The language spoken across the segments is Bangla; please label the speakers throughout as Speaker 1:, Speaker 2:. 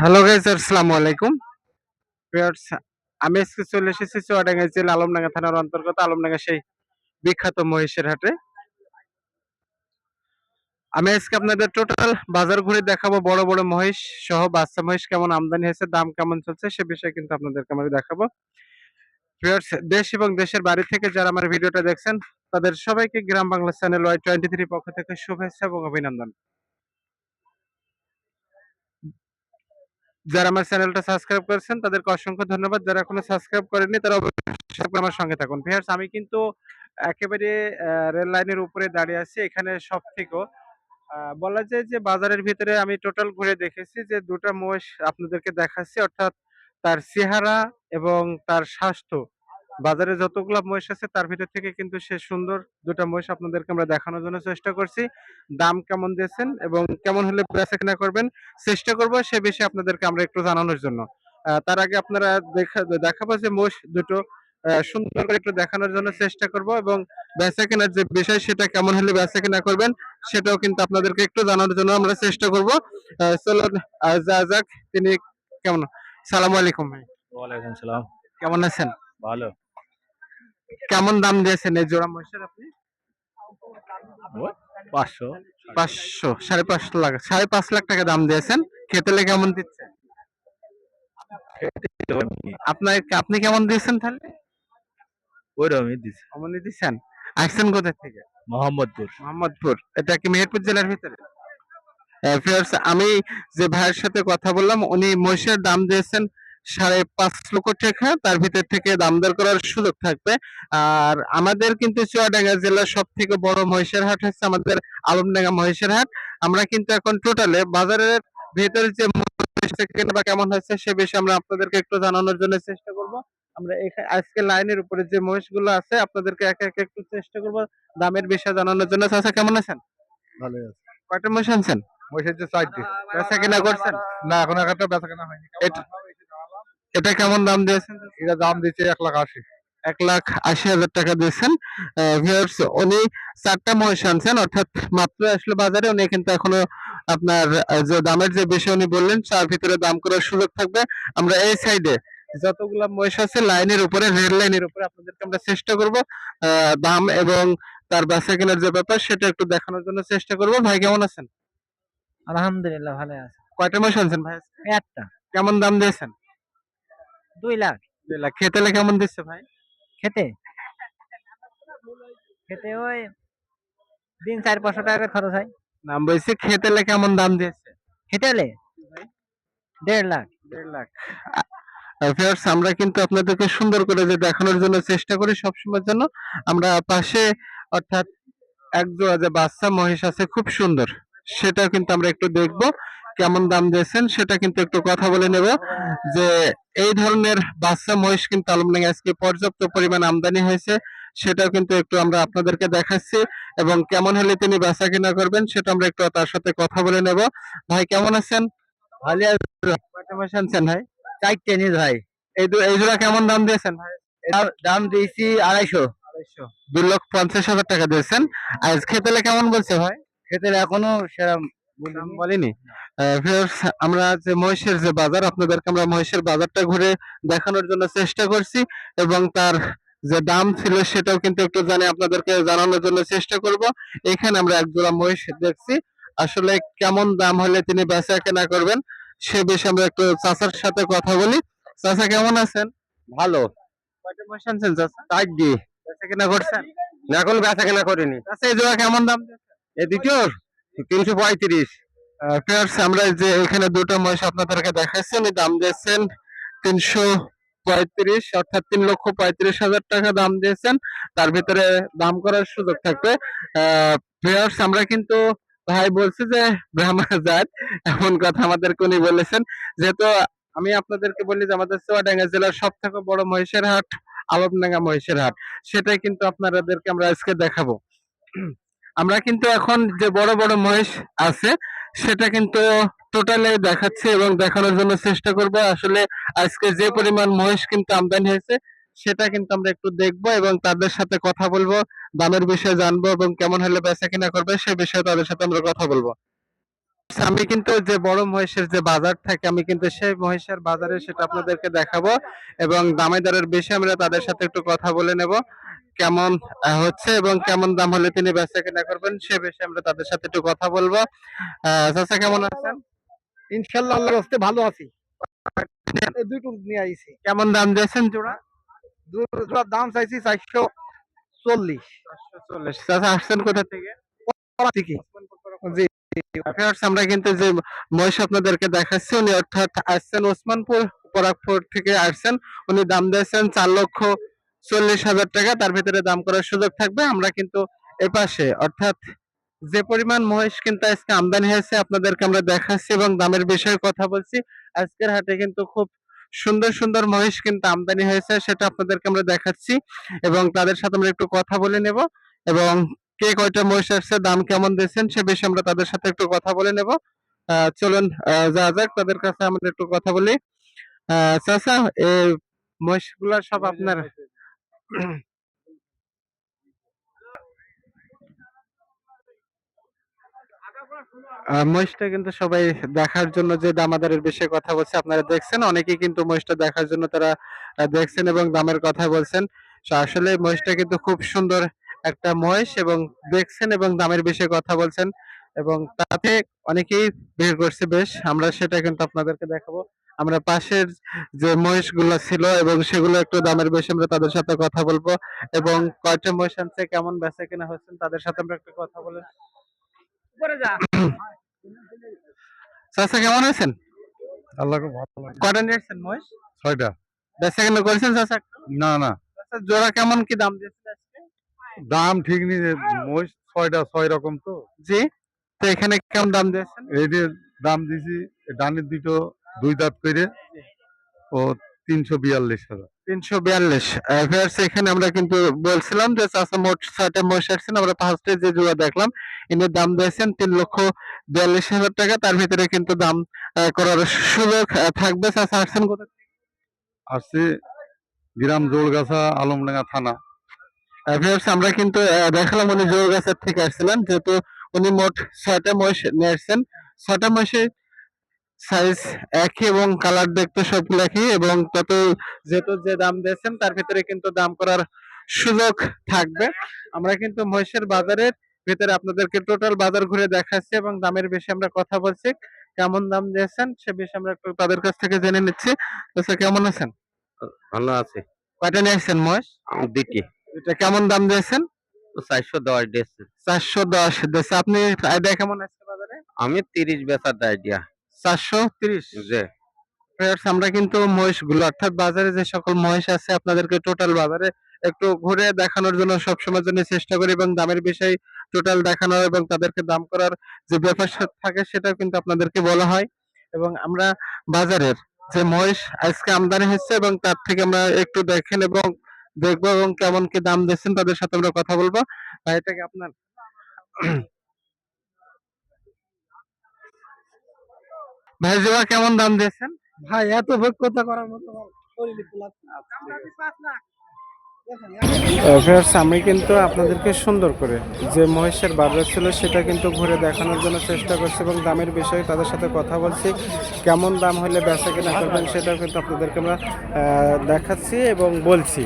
Speaker 1: হ্যালো গাইজ আসসালামু আলাইকুম। আমি আজকে চলে এসেছি চুয়াডাঙ্গা জেলা আলমডাঙ্গা থানার অন্তর্গত আলমডাঙ্গা সেই বিখ্যাত মহিষের হাটে। আমি আজকে আপনাদের টোটাল বাজার ঘুরে দেখাবো বড় বড় মহিষ সহ বাচ্চা মহিষ কেমন আমদানি হয়েছে, দাম কেমন চলছে সে বিষয়ে কিন্তু আপনাদেরকে আমি দেখাবো। ভিউয়ার্স দেশ এবং দেশের বাড়ি থেকে যারা আমার ভিডিওটা দেখছেন, তাদের সবাইকে Gram Bangla channel Y twenty three পক্ষ থেকে শুভেচ্ছা এবং অভিনন্দন। যারা আমার চ্যানেলটা সাবস্ক্রাইব করেছেন, তাদেরকে অসংখ্য ধন্যবাদ। যারা এখনও সাবস্ক্রাইব করেননি, তারা অবশ্যই আমার সঙ্গে থাকুন। ভিউয়ার্স, আমি কিন্তু একেবারে রেল লাইনের উপরে দাঁড়িয়ে আছি। এখানে সব থেকেও বলা যায় যে বাজারের ভিতরে আমি টোটাল ঘুরে দেখেছি যে দুটা মোষ আপনাদেরকে দেখাচ্ছি। অর্থাৎ তার চেহারা এবং তার স্বাস্থ্য। বাজারে যতগুলো মহিষ আছে তার ভিতর থেকে কিন্তু সে সুন্দর দুটা মহিষ আপনাদেরকে আমরা দেখানোর জন্য চেষ্টা করছি। দাম কেমন দিয়েছেন এবং কেমন হলে বেচা কেনা করবেন চেষ্টা করব সে বিষয়ে আপনাদেরকে আমরা একটু জানানোর জন্য। তার আগে আপনারা দেখা দেখাবো যে মোষ দুটো সুন্দর করে একটু দেখানোর জন্য চেষ্টা করব এবং বেচা কেনার যে বিষয় সেটা কেমন হলে বেচা কেনা করবেন সেটাও কিন্তু আপনাদেরকে একটু জানানোর জন্য আমরা চেষ্টা করব। চলুন যা যাক তিনি কেমন? সালাম আলাইকুম ভাই।
Speaker 2: ওয়ালাইকুম সালাম।
Speaker 1: কেমন আছেন?
Speaker 2: ভালো।
Speaker 1: কেমন দাম দিয়েছেন এই জোড়া মহিষের আপনি?
Speaker 2: পাঁচশো।
Speaker 1: পাঁচশো সাড়ে পাঁচশো লাখ সাড়ে পাঁচ লাখ টাকা দাম দিয়েছেন। খেতেলে কেমন দিচ্ছে? আপনার আপনি কেমন দিয়েছেন তাহলে?
Speaker 2: ওইরকমই
Speaker 1: দিচ্ছেন? আসছেন কোথা থেকে?
Speaker 2: মোহাম্মদপুর।
Speaker 1: মোহাম্মদপুর। এটা কি মেহেরপুর জেলার ভিতরে? viewers, আমি যে ভাইয়ের সাথে কথা বললাম উনি মহিষের দাম দিয়েছেন সাড়ে পাঁচ লক্ষ টাকা তার ভিতর থেকে দাম দর করার সুযোগ থাকবে। আর আমাদের কিন্তু চুয়াডাঙ্গা জেলার সব থেকে বড় মহিষের হাট হচ্ছে আমাদের আলমডাঙ্গা মহিষের হাট আমরা কিন্তু এখন টোটালে বাজারের ভেতরে যে মহিষটা কেনা বা কেমন হয়েছে সে বিষয়ে আমরা আপনাদেরকে একটু জানানোর জন্য চেষ্টা করব। আমরা এখানে আজকে লাইনের উপরে যে মহিষগুলো আছে আপনাদেরকে একে একে একটু চেষ্টা করব দামের বিষয়ে জানানোর জন্য। চাচা কেমন আছেন?
Speaker 2: ভালো আছে।
Speaker 1: কয়টা মহিষ আনছেন?
Speaker 2: মহিষের যে চারটি।
Speaker 1: বেচা কেনা করছেন?
Speaker 2: না এখন একটা বেচা কেনা হয়নি।
Speaker 1: এটা- কেমন দাম দিয়েছেন?
Speaker 2: এটা দাম দিচ্ছে এক লাখ আশি।
Speaker 1: এক লাখ আশি হাজার টাকা দিয়েছেন। উনি চারটা মহিষ আনছেন অর্থাৎ মাত্র আসলে বাজারে উনি কিন্তু এখনও আপনার যে দামের যে বিষয় উনি বললেন তার ভিতরে দাম করার সুযোগ থাকবে। আমরা এই সাইডে যতগুলা মহিষ আছে লাইনের উপরে রেল লাইনের উপরে আপনাদেরকে আমরা চেষ্টা করব দাম এবং তার বেচা কেনার যে ব্যাপার সেটা একটু দেখানোর জন্য চেষ্টা করব। ভাই কেমন আছেন?
Speaker 3: আলহামদুলিল্লাহ ভালো আছে।
Speaker 1: কয়টা মহিষ আনছেন ভাই?
Speaker 3: একটা।
Speaker 1: কেমন দাম দিয়েছেন?
Speaker 3: দুই লাখ।
Speaker 1: দুই লাখ। খেতেলে কেমন দিচ্ছে ভাই?
Speaker 3: খেতে? খেতে ওই দিন চার পাঁচশো টাকা খরচ হয়।
Speaker 1: নাম বলছি খেতেলে কেমন দাম দিয়েছে?
Speaker 3: খেতে হলে? দেড় লাখ।
Speaker 1: দেড় লাখ। ভিউয়ার্স আমরা কিন্তু আপনাদেরকে সুন্দর করে যে দেখানোর জন্য চেষ্টা করি সবসময়ের জন্য। আমরা পাশে অর্থাৎ এক জোড়া যে বাচ্চা মহিষ আছে খুব সুন্দর। সেটা কিন্তু আমরা একটু দেখব। কেমন দাম দিয়েছেন সেটা কিন্তু একটু কথা বলে নেব যে এই ধরনের বাচ্চা মহিষ কিন্তু আলমডাঙ্গা আজকে পর্যাপ্ত পরিমাণ আমদানি হয়েছে সেটাও কিন্তু একটু আমরা আপনাদেরকে দেখাচ্ছি এবং কেমন হলে তিনি বেচা কিনা করবেন সেটা আমরা একটু তার সাথে কথা বলে নেব। ভাই কেমন আছেন? ভালো ভাই?
Speaker 3: চারটে ভাই।
Speaker 1: এই দু- এই জোড়া কেমন দাম দিয়েছেন ভাই?
Speaker 3: দাম দিয়েছি আড়াইশো।
Speaker 1: আড়াইশো। দুই লক্ষ পঞ্চাশ হাজার টাকা দিয়েছেন। আজ খেতেলে কেমন বলছে ভাই?
Speaker 3: খেতে এখনও সেরকম
Speaker 1: বলিনি। আমরা যে মহিষের যে বাজার আপনাদেরকে আমরা মহিষের বাজারটা ঘুরে দেখানোর জন্য চেষ্টা করছি এবং তার যে দাম ছিল সেটাও কিন্তু একটু জানি আপনাদেরকে জানানোর জন্য চেষ্টা করব। এখানে আমরা এক জোড়া মহিষ দেখছি। আসলে কেমন দাম হলে তিনি বেচা কেনা করবেন সে বিষয়ে আমরা একটু চাচার সাথে কথা বলি। চাচা কেমন আছেন?
Speaker 2: ভালো।
Speaker 1: কয়টা মহিষ আনছেন চাচা?
Speaker 2: চারটি।
Speaker 1: বেচা কেনা করছেন?
Speaker 2: এখন বেচা কেনা করিনি।
Speaker 1: এই জোড়া কেমন দাম দিয়েছেন?
Speaker 2: দ্বিতীয় তিনশো পঁয়ত্রিশ।
Speaker 1: viewers, আমরা যে এখানে দুটো মহিষ আপনাদেরকে দেখাচ্ছি উনি দাম দিয়েছেন তিনশো পঁয়ত্রিশ অর্থাৎ তিন লক্ষ পঁয়ত্রিশ হাজার টাকা দাম দিয়েছেন। তার ভিতরে দাম করার সুযোগ থাকবে। viewers, আমরা কিন্তু ভাই বলছি যে ব্রাহ্মণ জাত এমন কথা আমাদেরকে উনি বলেছেন। যেহেতু আমি আপনাদেরকে বলি যে আমাদের চুয়াডাঙ্গা জেলার সব থেকে বড় মহিষের হাট আলমডাঙ্গা মহিষের হাট। সেটাই কিন্তু আপনাদেরকে আমরা আজকে দেখাবো। আমরা কিন্তু এখন যে বড় বড় মহিষ আছে, সেটা কিন্তু টোটালে দেখাচ্ছি এবং দেখানোর জন্য চেষ্টা করব। আসলে আজকে যে পরিমাণ মহিষ কিন্তু আমদানি হয়েছে, সেটা কিন্তু আমরা একটু দেখব এবং তাদের সাথে কথা বলব, দামের বিষয়ে জানব এবং কেমন হলে বেচা কিনা করবে, সে বিষয়ে তাদের সাথে আমরা কথা বলব। আমি কিন্তু যে বড় মহিষের যে বাজার থাকে, আমি কিন্তু সেই মহিষের বাজারে সেটা আপনাদেরকে দেখাবো এবং দামে দরের বেশি আমরা তাদের সাথে একটু কথা বলে নেব। কেমন হচ্ছে এবং কেমন দাম হলে তিনি বেচা কেনা করবেন সে বিষয়ে আমরা তাদের সাথে একটু কথা বলব। চাচা কেমন আছেন?
Speaker 2: ইনশাল্লাহ আল্লাহর হস্তে ভালো আছি। দুটো নিয়ে আইছি।
Speaker 1: কেমন দাম দিয়েছেন জোড়া?
Speaker 2: দুটোর দাম চাইছি চারশো চল্লিশ।
Speaker 1: চল্লিশ। চাচা আসছেন কোথা থেকে?
Speaker 2: জি।
Speaker 1: আমরা কিন্তু যে মহিষ আপনাদেরকে দেখাচ্ছি উনি অর্থাৎ আসছেন ওসমানপুর পরাগপুর থেকে আসছেন। উনি দাম দিয়েছেন চার লক্ষ চল্লিশ হাজার টাকা, তার ভিতরে দাম করার সুযোগ থাকবে। আমরা কিন্তু এপাশে অর্থাৎ যে পরিমাণ মহিষ কিন্তু আজকে আমদানি হয়েছে, আপনাদেরকে আমরা দেখাচ্ছি এবং দামের বিষয়ে কথা বলছি। আজকের হাটে কিন্তু খুব সুন্দর সুন্দর মহিষ কিন্তু আমদানি হয়েছে, সেটা আপনাদেরকে আমরা দেখাচ্ছি এবং তাদের সাথে আমরা একটু কথা বলে নেব এবং কে কয়টা মহিষ আসছে, দাম কেমন দিয়েছেন, সে বিষয়ে আমরা তাদের সাথে একটু কথা বলে নেব। চলুন যা যাক, তাদের কাছে আমরা একটু কথা বলি। চাচা, এই মহিষগুলা সব আপনার? মহিষটা কিন্তু সবাই দেখার জন্য যে দামাদারের বিষয়ে কথা বলছে, আপনারা দেখছেন, অনেকেই কিন্তু মহিষটা দেখার জন্য তারা দেখছেন এবং দামের কথা বলছেন। আসলে মহিষটা কিন্তু খুব সুন্দর একটা মহিষ এবং দেখছেন এবং দামের বিষয়ে কথা বলছেন এবং তাতে অনেকেই ভিড় করছে বেশ, আমরা সেটা কিন্তু আপনাদেরকে দেখাবো। আমরা পাশের যে মহিষগুলো ছিল এবং সেগুলো একটু দামের বেশি আমরা তাদের সাথে কথা বলব। এবং কয়টা মহিষ আনছে কেমন বেচা কেনা হচ্ছেন তাদের সাথে আমরা একটু কথা বলে চাচা কেমন আছেন?
Speaker 2: আল্লাহকে ভালো লাগে
Speaker 1: নিয়ে আসছেন মহিষ?
Speaker 2: ছয়টা।
Speaker 1: বেচা কেনা করেছেন চাচা?
Speaker 2: না না।
Speaker 1: জোড়া কেমন কি দাম দিয়েছেন আজকে?
Speaker 2: দাম ঠিক নেই মহিষ ছয়টা ছয় রকম তো।
Speaker 1: জি তো এখানে কেমন দাম দিয়েছেন?
Speaker 2: এই দাম দিছি ডানের দুটো দুই দাঁত করে ও তিনশো বিয়াল্লিশ হাজার।
Speaker 1: তিনশো বিয়াল্লিশ। এখানে আমরা কিন্তু বলছিলাম যে চাচা মোট ছয়টা মহিষ আসছেন। আমরা ফার্স্টে যে জোড়া দেখলাম ইনি দাম দিয়েছেন তিন লক্ষ বিয়াল্লিশ হাজার টাকা। তার ভিতরে কিন্তু দাম করার সুযোগ থাকবে। চাচা আসছেন কোথা থেকে?
Speaker 2: আসছে গ্রাম জোড়গাছা আলমডাঙ্গা থানা।
Speaker 1: আমরা কিন্তু দেখালাম উনি জোরগাছার থেকে আসছিলেন। যেহেতু উনি মোট ছয়টা মহিষ নিয়ে আসছেন। ছয়টা মহিষের সাইজ একই এবং কালার দেখতে সবগুলো একই এবং তত যেহেতু যে দাম দিয়েছেন তার ভিতরে কিন্তু দাম করার সুযোগ থাকবে। আমরা কিন্তু মহিষের বাজারের ভিতরে আপনাদেরকে টোটাল বাজার ঘুরে দেখাচ্ছি এবং দামের বেশি আমরা কথা বলছি। কেমন দাম দিয়েছেন সে বিষয়ে আমরা একটু তাদের কাছ থেকে জেনে নিচ্ছি। তো স্যার কেমন আছেন?
Speaker 2: ভালো আছে।
Speaker 1: কয়টা নিয়ে আসছেন মহিষ?
Speaker 2: দিকে
Speaker 1: এটা কেমন দাম দিয়েছেন?
Speaker 2: চারশো দশ দিয়েছে।
Speaker 1: চারশো দশ দিয়েছে। আপনি আইডিয়া কেমন আছে বাজারে?
Speaker 2: আমি তিরিশ বেচার আইডিয়া
Speaker 1: চারশো তিরিশ
Speaker 2: যে
Speaker 1: আমরা কিন্তু মহিষগুলো অর্থাৎ বাজারে যে সকল মহিষ আছে আপনাদেরকে টোটাল বাজারে একটু ঘুরে দেখানোর জন্য সবসময় জন্য চেষ্টা করি এবং দামের বিষয় টোটাল দেখানোর এবং তাদেরকে দাম করার যে ব্যাপার থাকে সেটা কিন্তু আপনাদেরকে বলা হয়। এবং আমরা বাজারের যে মহিষ আজকে আমদানি হচ্ছে এবং তার থেকে আমরা একটু দেখেন এবং দেখব এবং কেমন কি দাম দিচ্ছেন তাদের সাথে আমরা কথা বলব। ভাই এটা কি আপনার? ভাই জোড়া কেমন দাম দিয়েছেন?
Speaker 2: ভাই এত ভোগ্যতা করার মতো
Speaker 1: আমি কিন্তু আপনাদেরকে সুন্দর করে যে মহিষের বাজার ছিল সেটা কিন্তু ঘুরে দেখানোর জন্য চেষ্টা করছি এবং দামের বিষয়ে তাদের সাথে কথা বলছি। কেমন দাম হলে বেচা কেনা করবেন সেটাও কিন্তু আপনাদেরকে আমরা দেখাচ্ছি এবং বলছি।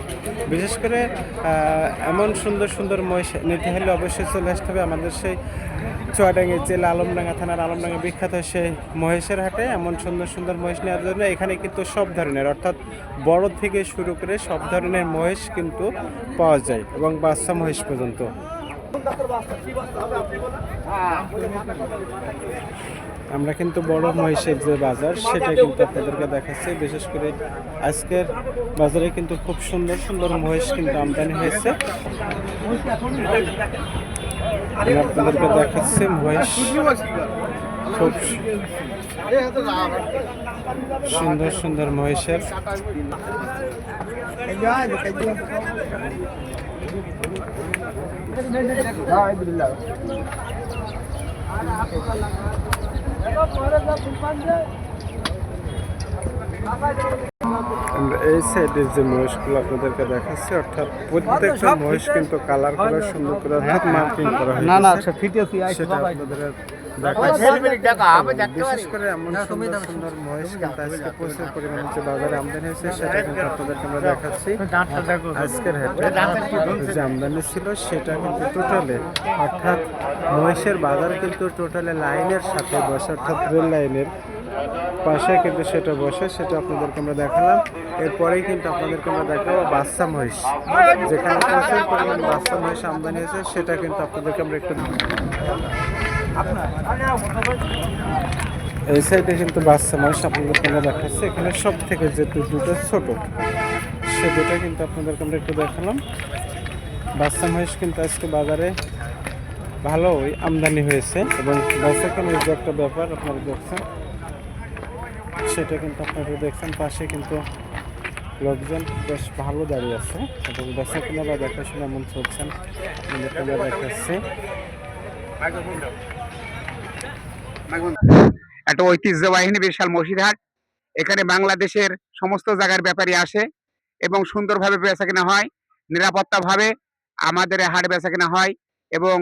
Speaker 1: বিশেষ করে এমন সুন্দর সুন্দর মহিষ নিতে হলে অবশ্যই চলে আসতে হবে আমাদের সেই চুয়াডাঙ্গি জেলা আলমডাঙ্গা থানার আলমডাঙ্গা বিখ্যাত সেই মহেশের হাটে এমন সুন্দর সুন্দর মহিষ নেওয়ার জন্য এখানে কিন্তু সব ধরনের, অর্থাৎ বড় থেকে শুরু করে সব ধরনের মহিষ কিন্তু পাওয়া যায় এবং বাচ্চা মহেশ পর্যন্ত। আমরা কিন্তু বড় মহিষের যে বাজার, সেটা কিন্তু আপনাদেরকে দেখাচ্ছি। বিশেষ করে আজকের বাজারে কিন্তু খুব সুন্দর সুন্দর মহিষ কিন্তু আমদানি হয়েছে। আমি আপনাদেরকে দেখাচ্ছি মহিষ খুব সুন্দর সুন্দর মহিষের এই সাইডের যে মহিষগুলো আপনাদেরকে দেখাচ্ছি অর্থাৎ প্রত্যেকটা মহিষ কিন্তু কালার করা সুন্দর করে অর্থাৎ মার্কিং করা হয়েছে।
Speaker 3: না না আচ্ছা ফিটে
Speaker 1: সেটা আপনাদের বিশেষ করে এমন সুন্দর সুন্দর মহিষ কিন্তু আজকে প্রচুর পরিমাণে যে বাজারে আমদানি হয়েছে সেটা কিন্তু আপনাদেরকে আমরা দেখাচ্ছি। আজকের হাটে যে আমদানি ছিল সেটা কিন্তু টোটালে অর্থাৎ মহিষের বাজার কিন্তু টোটালে লাইনের সাথে বসে অর্থাৎ রেল লাইনের পাশে কিন্তু সেটা বসে, সেটা আপনাদেরকে আমরা দেখালাম। এরপরেই কিন্তু আপনাদেরকে আমরা দেখাবো বাচ্চা মহিষ। যেখানে প্রচুর পরিমাণ বাচ্চা মহিষ আমদানি হয়েছে, সেটা কিন্তু আপনাদেরকে আমরা একটু এই সাইডে কিন্তু বাচ্চা মহিষ আপনাদেরকে আমরা দেখাচ্ছি। এখানে সব থেকে যে দুটো ছোট, সে দুটো কিন্তু আপনাদেরকে আমরা একটু দেখালাম। বাচ্চা মহিষ কিন্তু আজকে বাজারে ভালোই আমদানি হয়েছে এবং বেচা কেনার যে একটা ব্যাপার আপনারা দেখছেন। সেটা কিন্তু আপনারা দেখছেন, পাশে কিন্তু লোকজন বেশ ভালো দাঁড়িয়ে আছে এবং বেচা কেনা বা দেখাশোনা এমন চলছেন দেখাচ্ছি।
Speaker 4: একটা ঐতিহ্যবাহী বিশাল মসজিদহাট। এখানে বাংলাদেশের সমস্ত জায়গার ব্যাপারী আসে এবং সুন্দরভাবে বেচা কেনা হয়, নিরাপত্তাভাবে আমাদের হাট বেচা কেনা হয় এবং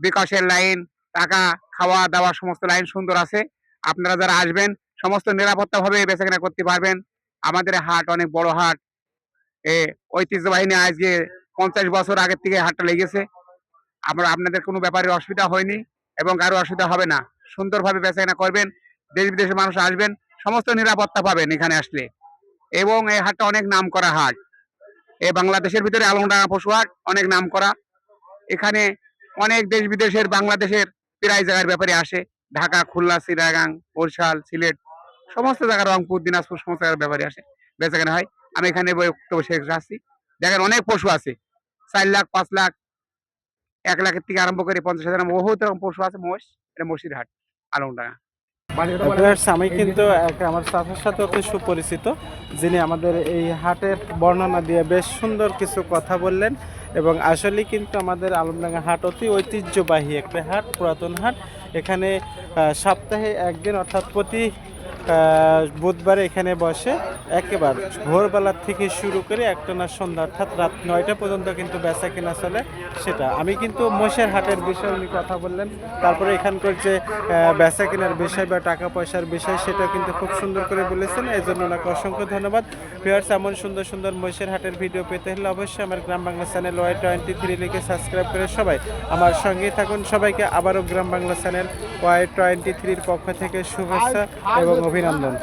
Speaker 4: বিকাশের লাইন, টাকা খাওয়া দাওয়া সমস্ত লাইন সুন্দর আছে। আপনারা যারা আসবেন সমস্ত নিরাপত্তাভাবে বেচা কেনা করতে পারবেন। আমাদের হাট অনেক বড় হাট। এ ঐতিহ্যবাহিনী আজকে পঞ্চাশ বছর আগের থেকে হাটটা লেগেছে। আমরা আপনাদের কোনো ব্যাপারে অসুবিধা হয়নি এবং কারও অসুবিধা হবে না। সুন্দরভাবে বেচা কেনা করবেন, দেশ বিদেশের মানুষ আসবেন, সমস্ত নিরাপত্তা পাবেন এখানে আসলে। এবং এই হাটটা অনেক নাম করা হাট। এই বাংলাদেশের ভিতরে আলমডাঙ্গা পশু হাট অনেক নাম করা এখানে অনেক দেশ বিদেশের বাংলাদেশের প্রায় জায়গার ব্যাপারে আসে। ঢাকা, খুলনা সিরাগাং বরিশাল, সিলেট সমস্ত জায়গার রংপুর দিনাজপুর সমস্ত জায়গার ব্যাপারে আসে। বেচা কেনা হয়। আমি এখানে বক্তব্য শেষ আসছি দেখেন অনেক পশু আছে। চার লাখ পাঁচ লাখ এক লাখের থেকে আরম্ভ করে পঞ্চাশ হাজার বহুত রকম পশু আছে। মোষ এটা মসজিদ হাট আলমডাঙ্গা।
Speaker 1: আমি কিন্তু আমার চাচার সাথে অতি সুপরিচিত যিনি আমাদের এই হাটের বর্ণনা দিয়ে বেশ সুন্দর কিছু কথা বললেন এবং আসলে কিন্তু আমাদের আলমডাঙ্গা হাট অতি ঐতিহ্যবাহী একটা হাট পুরাতন হাট। এখানে আহ, সপ্তাহে একদিন অর্থাৎ প্রতি বুধবারে এখানে বসে একেবারে ভোরবেলার থেকে শুরু করে একটানা সন্ধ্যা অর্থাৎ রাত নয়টা পর্যন্ত কিন্তু বেচা কেনা চলে সেটা। আমি কিন্তু মোষের হাটের বিষয়ে উনি কথা বললেন তারপরে এখানকার যে বেচা কেনার বিষয় বা টাকা পয়সার বিষয় সেটা কিন্তু খুব সুন্দর করে বলেছেন। এই জন্য ওনাকে অসংখ্য ধন্যবাদ। ভিউয়ার্স এমন সুন্দর সুন্দর মহিষের হাটের ভিডিও পেতে হলে অবশ্যই আমার Gram Bangla channel Y twenty three লিখে সাবস্ক্রাইব করে সবাই আমার সঙ্গেই থাকুন। সবাইকে আবারও Gram Bangla channel Y twenty থ্রির পক্ষ থেকে শুভেচ্ছা এবং অভিনন্দন